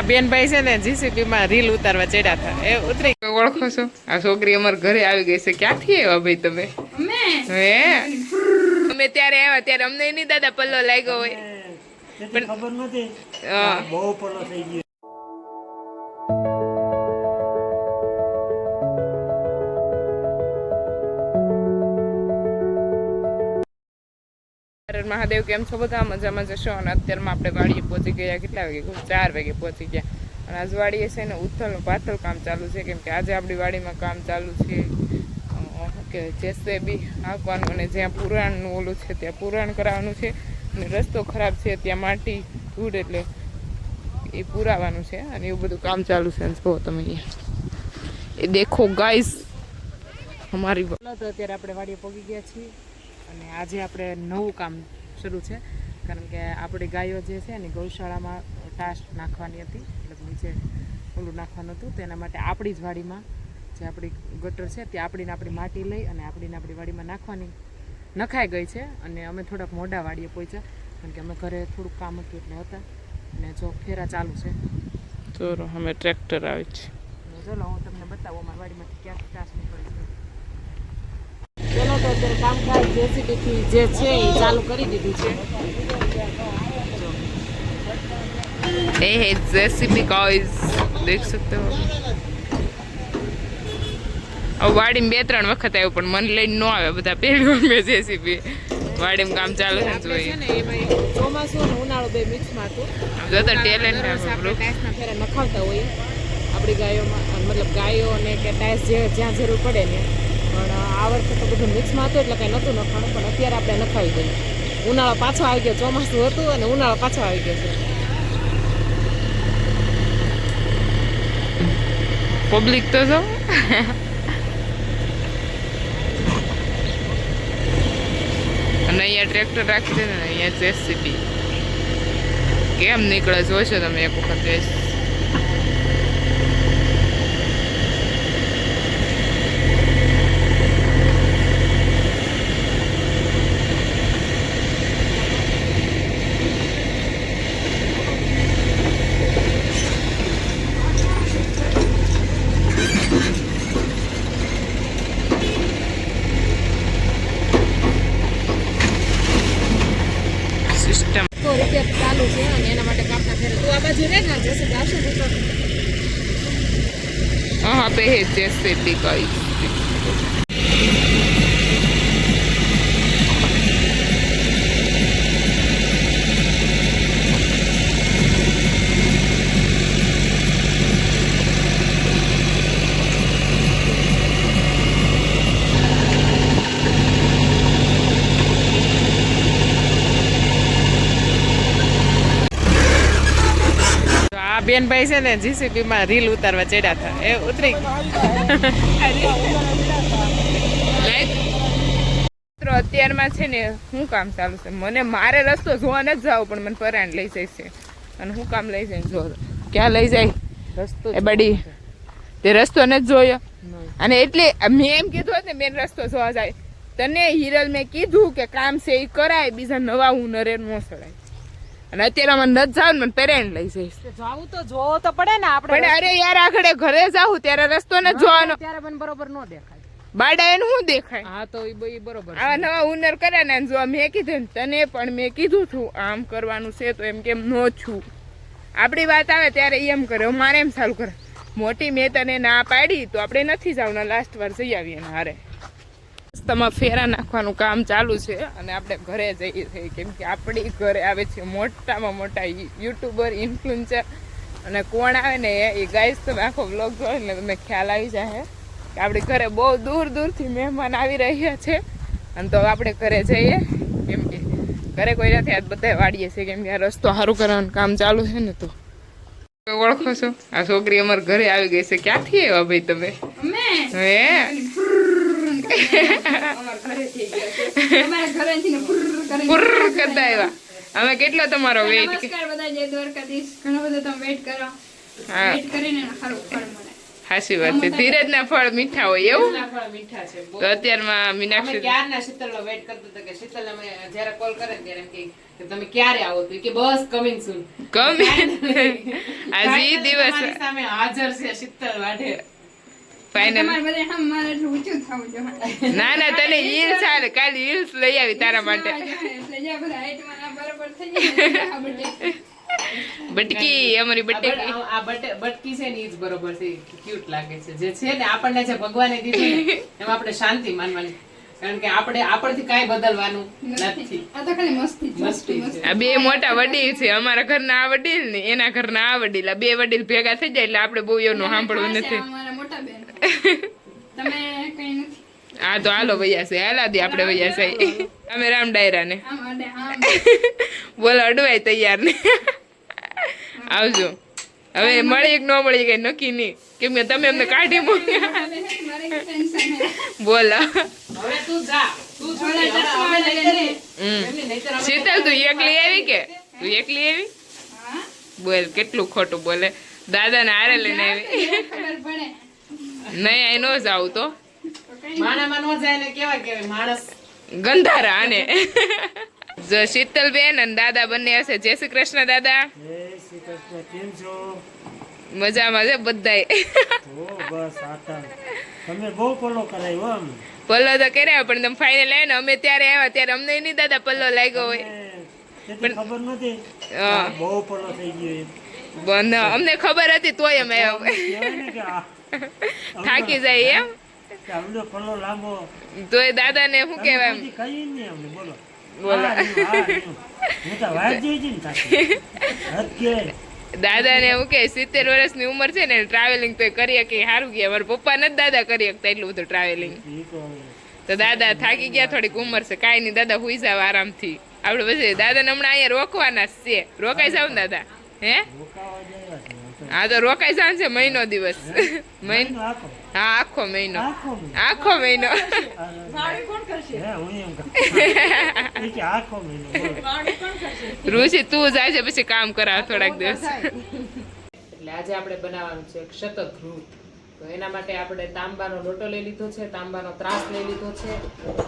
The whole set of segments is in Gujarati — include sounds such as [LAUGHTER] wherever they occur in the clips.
આ બેનભાઈ છે ને જીસીબી માં રીલ ઉતારવા ચડ્યા હતા. એ ઉતરી ઓળખો છો? આ છોકરી અમારા ઘરે આવી ગઈ છે. ક્યાંથી આવ્યા ભાઈ તમે? હે? અમે ત્યારે આવ્યા. ત્યારે અમને નહીં દાદા પલ્લો લાગ્યો હોય. પણ ખબર નથી. બહુ પલ્લો થઈ ગયો. મહાદેવ કેમ છો? બધા મજામાં જશો અને અત્યારમાં આપણે વાડીએ પહોંચી ગયા, કેટલા વાગે? ચાર વાગે પહોંચી ગયા. અને આજ વાડીએ છે ને ઉથલનું પાથલ કામ ચાલુ છે. કેમ કે આજે આપણી વાડીમાં કામ ચાલુ છે. કે જેસે બી હાંકવાનું અને જ્યાં પુરાણનું ઓલું છે, ત્યાં પુરાણ કરાવવાનું છે. અને રસ્તો ખરાબ છે, ત્યાં માટી, ધૂળ એટલે એ પુરાવાનું છે. અને એવું બધું કામ ચાલુ છે. જો તમે એ દેખો ગાઈસ અમારી તો અત્યારે આપણે વાડીએ પહોંચી ગયા છીએ. અને આજે આપણે નવું કામ શરૂ છે. કારણ કે આપણી ગાયો જે છે ને ગૌશાળામાં ટાસ્ટ નાખવાની હતી. એટલે નીચે ઓલું નાખવાનું હતું. તેના માટે આપણી જ વાડીમાં જે આપણી ગટર છે ત્યાં આપણીને આપણી માટી લઈ અને આપણીને આપણી વાડીમાં નાખવાની નખાઈ ગઈ છે. અને અમે થોડાક મોડા વાડીએ પહોંચ્યા. કારણ કે અમે ઘરે થોડુંક કામ હતું એટલે હતા. અને જો ફેરા ચાલુ છે. તો અમે ટ્રેક્ટર આવે છે. ચલો હું તમને બતાવું અમારી વાડીમાંથી ક્યાંથી ટાસ્ક નીકળી છે. કામકાજ જેસીબીથી જે છે એ ચાલુ કરી દીધું છે. એ હે જેસીબી દેખ સકતે હો. વાડીમાં બે ત્રણ વખત આવ્યું પણ મને લઈને ન આવે બધા પહેલી વાર મેં જેસીબી. વાડીમાં કામ ચાલુ જ જોઈએ ચોમાસું અને ઉનાળો બે મિક્સમાં હતું. જોતા ટેલેન્ટ નખાવતા હોઈએ. આપણી ગાયોમાં મતલબ ગાયો અને કે ટાઈસ જે જ્યાં જરૂર પડે ને. આ વખતે તો બધું મિક્સમાં હતું, એટલે કંઈ નહોતું નખાણું, પણ અત્યારે આપણે નખાવી દઈએ. ઉનાળો પાછો આવી ગયો, ચોમાસું હતું અને ઉનાળો પાછો આવી ગયો છે. પબ્લિક તો જો અને અહીંયા ટ્રેક્ટર રાખી દે ને, અહીંયા જેસીબી કેમ નીકળે, જોશો તમે એક વખત જોઈશ સિસ્ટમ તો રિપેર ચાલુ છે અને એના માટે કાપના ફેરે તું આ બાજુ રે ને જશે આવશે ને તો હા પે હે જેસીબી બેનભાઈ છે ને જીસીબીમાં રીલ ઉતારવા ચડ્યા હતા. એ ઉતરી મિત્રો અત્યારમાં છે ને શું કામ ચાલુ છે? મને મારે રસ્તો જોવા નથી જાવ પણ મને પરાણ લઈ જાય છે. અને હું કામ લઈ જાય જો ક્યાં લઈ જાય? રસ્તો એ બડી. તે રસ્તો નથી જોયો. અને એટલે મેં એમ કીધું હતું ને મેં રસ્તો જોવા જાય. તને હિરલ મેં કીધું કે કામ છે એ કરાય બીજા નવા હું નરેન ન સડાય અને અત્યારે મને નથી જાવ મને પેરેન્ટ લઈ જઈશ. જાવું તો જોવો તો પડે ને આપણે. પણ અરે યાર આગળ ઘરે જાઉં ત્યારે રસ્તો ન જોવાનો. ત્યારે મને બરોબર ન દેખાય. બાડા એને શું દેખાય? હા તો એ બરોબર આ નવા હુનર કરે ને જો મેં કીધું ને તને પણ મેં કીધું છું આમ કરવાનું છે તો એમ કેમ નો છું. આપણી વાત આવે ત્યારે એમ કરે મારે એમ સારું કરે. મોટી મેં તને ના પાડી તો આપણે નથી જવાના લાસ્ટ વાર જઈ આવીએ હારે રસ્તામાં ફેરા નાખવાનું કામ ચાલુ છે અને આપણે ઘરે જઈએ છીએ. કેમ કે આપણી ઘરે આવે છે મોટામાં મોટા યુટ્યુબર ઇન્ફ્લુએન્સર અને કોણ આવે ને એ ગાઈસ તમે આખો બ્લોગ જોયો ને તમે ખ્યાલ આવી જાય કે આપણી ઘરે બહુ દૂર દૂરથી મહેમાન આવી રહ્યા છે. અને તો આપણે ઘરે જઈએ. કેમ કે ઘરે કોઈ નથી આજ બધા વાડીએ છીએ. કેમ કે આ રસ્તો સારું કરવાનું કામ ચાલુ છે ને તો. ઓળખો છો? આ છોકરી અમારા ઘરે આવી ગઈ છે. ક્યાંથી આવ્યા ભાઈ તમે? હે? કરતા આવ્યા અમે કેટલો તમારો વેઇટ નમસ્કાર બધા જય દ્વારકાધીશ. ઘણો બધો તમે વેઇટ કરો. વેઇટ કરીને સારું ફળ મળે. સાચી વાત છે. ધીરજના ફળ મીઠા હોય એવું? ના ફળ મીઠા છે. બહુ. તો અત્યારમાં અમે મીનાક્ષી ક્યારના શીતલનો વેઇટ કરતા હતા કે શીતલ અમે જ્યારે કોલ કરે ત્યારે કે તમે ક્યારે આવો? તો કે બસ કમિંગ સૂન ગમે આજે દિવસ સામે હાજર છે શીતલ વાઢે. ના ના તને હિલ્સ હાલે કાલે હિલ્સ લઈ આવી તારા માટે. એટલે જ્યાં બધા હાઈટમાં ના બરાબર થઈ જાય ને આ બધે. બટકી અમારી બટકી. આ- આ બટકી છે ને ઈ જ બરોબર છે ક્યુટ લાગે છે. જે છે ને આપણને જે ભગવાને દીધું એમાં આપણે શાંતિ માનવાની. કારણ કે આપણે આપણથી કાંઈ બદલવાનું નથી. આ તો ખાલી મસ્તી મસ્તી આ બે મોટા વડીલ છે અમારા ઘરના આ વડીલ ને એના ઘરના આ વડીલ. આ બે વડીલ ભેગા થઈ જાય એટલે આપણે બહુ એનું સાંભળવું નથી. મોટા બેન. તમે કઈ નથી. આ તો હાલો વૈયા છે હાલા દે આપણે વૈયા છે. અમે રામ ડાયરા ને. આમ બોલો અડવાય તૈયાર ને. આવજો. હવે મળી એક ન મળી કઈ નક્કી નહીં. કેમ કે તમે અમને કાઢી મૂક્યા. બોલો. શીતલ તું એકલી આવી કે? તું એકલી આવી? બોલ કેટલું ખોટું બોલે. દાદા ને હારે લઈને આવી. નહીં અહીં નો જાવ તો. ગંધારા આને. જો શીતલ બેન અને દાદા બંને હશે. જય શ્રી કૃષ્ણ દાદા. જય શ્રી કૃષ્ણ કેમ છો? મજામાં છે બધાય. ઓ બસ આટા તમે બહુ પલો કરાયો આમ પલ્લો તો કર્યા પણ તમે ફાઇનલ આવ્યા ને અમે ત્યારે આવ્યા ત્યારે અમને નહીં દાદા પલ્લો લાગ્યો હોય. તેથી ખબર નથી? હા. બહુ પલ્લો થઈ ગયો બંધ. અમને ખબર હતી તોય અમે આવ્યા. [LAUGHS] થાકી જાય એમ? આવડો પલો લાંબો તોય દાદાને શું કહેવાય કોઈ નહીં અમને બોલો. બોલો. હા, તો. વાત જોઈ [LAUGHS] દાદાને એવું કે સિત્તેર વર્ષની ઉંમર છે ને ટ્રાવેલિંગ તો કરીએ કે સારું ગયા મારા પપ્પા નથી દાદા કરી શકતા એટલું બધું ટ્રાવેલિંગ તો દાદા થાકી ગયા થોડીક ઉંમર છે કાંઈ નહીં દાદા હુઈ જાવ આરામથી. આપણે પછી દાદાને હમણાં અહીંયા રોકવાના છે. રોકાઈ જાવ ને દાદા. હે? હા તો રોકાઈ છે મહિનો દિવસ. મહિનો હા આખો મહિનો. આખો મહિનો. આખો મહિનો. વાળી કોણ કરશે? હે, હું એમ કહું. ઈ [LAUGHS] કે આખો મહિનો બોલો. વાળી કોણ કરશે? ઋષિ તું જાય છે પછી કામ કરાવ થોડાક દિવસ. એટલે આજે આપણે બનાવવાનું છે ક્ષતઘૃત તો એના માટે આપણે તાંબાનો લોટો લઈ લીધો છે તાંબાનો ત્રાસ લઈ લીધો છે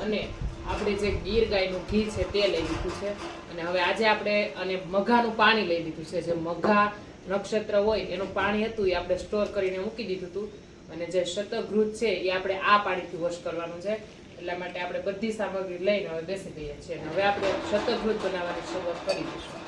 અને આપણી જે ગીર ગાયનું ઘી છે તે લઈ લીધું છે. અને હવે આજે આપણે અને મઘાનું પાણી લઈ લીધું છે. જે મઘા નક્ષત્ર હોય, એનું પાણી હતું, એ આપણે સ્ટોર કરીને મૂકી દીધું હતું. અને જે શતઘૃત છે, એ આપણે આ પાણીથી વોશ કરવાનું છે. એટલા માટે આપણે બધી સામગ્રી લઈને હવે બેસી ગયા છીએ. અને હવે આપણે શતઘૃત બનાવવાની શરૂઆત કરી દઈશું.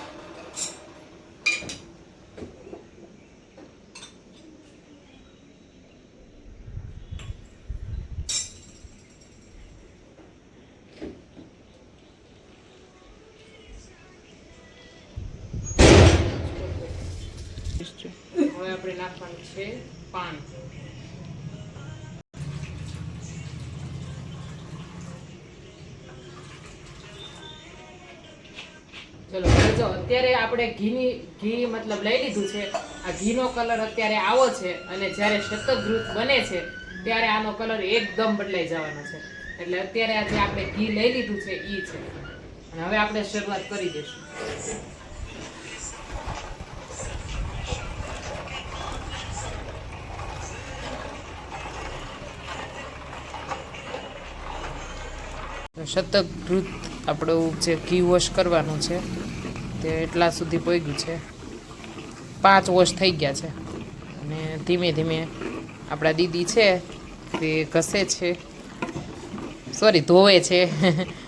આપણે નાખવાનું છે પાણી ચલો જો, અત્યારે આપણે ઘીની, ઘી મતલબ લઈ લીધું છે. આ ઘીનો કલર અત્યારે આવો છે અને જ્યારે શતઘૃત બને છે, ત્યારે આનો કલર એકદમ બદલાઈ જવાનો છે. એટલે અત્યારે આજે આપણે ઘી લઈ લીધું છે, ઈ છે. અને હવે આપણે શરૂઆત કરી દઈશું. શતકૃત આપણું જે ઘી વોશ કરવાનું છે, તે એટલા સુધી પહોંચ્યું છે. પાંચ વોશ થઈ ગયા છે. અને ધીમે ધીમે આપણા દીદી છે, તે ઘસે છે. સોરી ધોવે છે. [LAUGHS]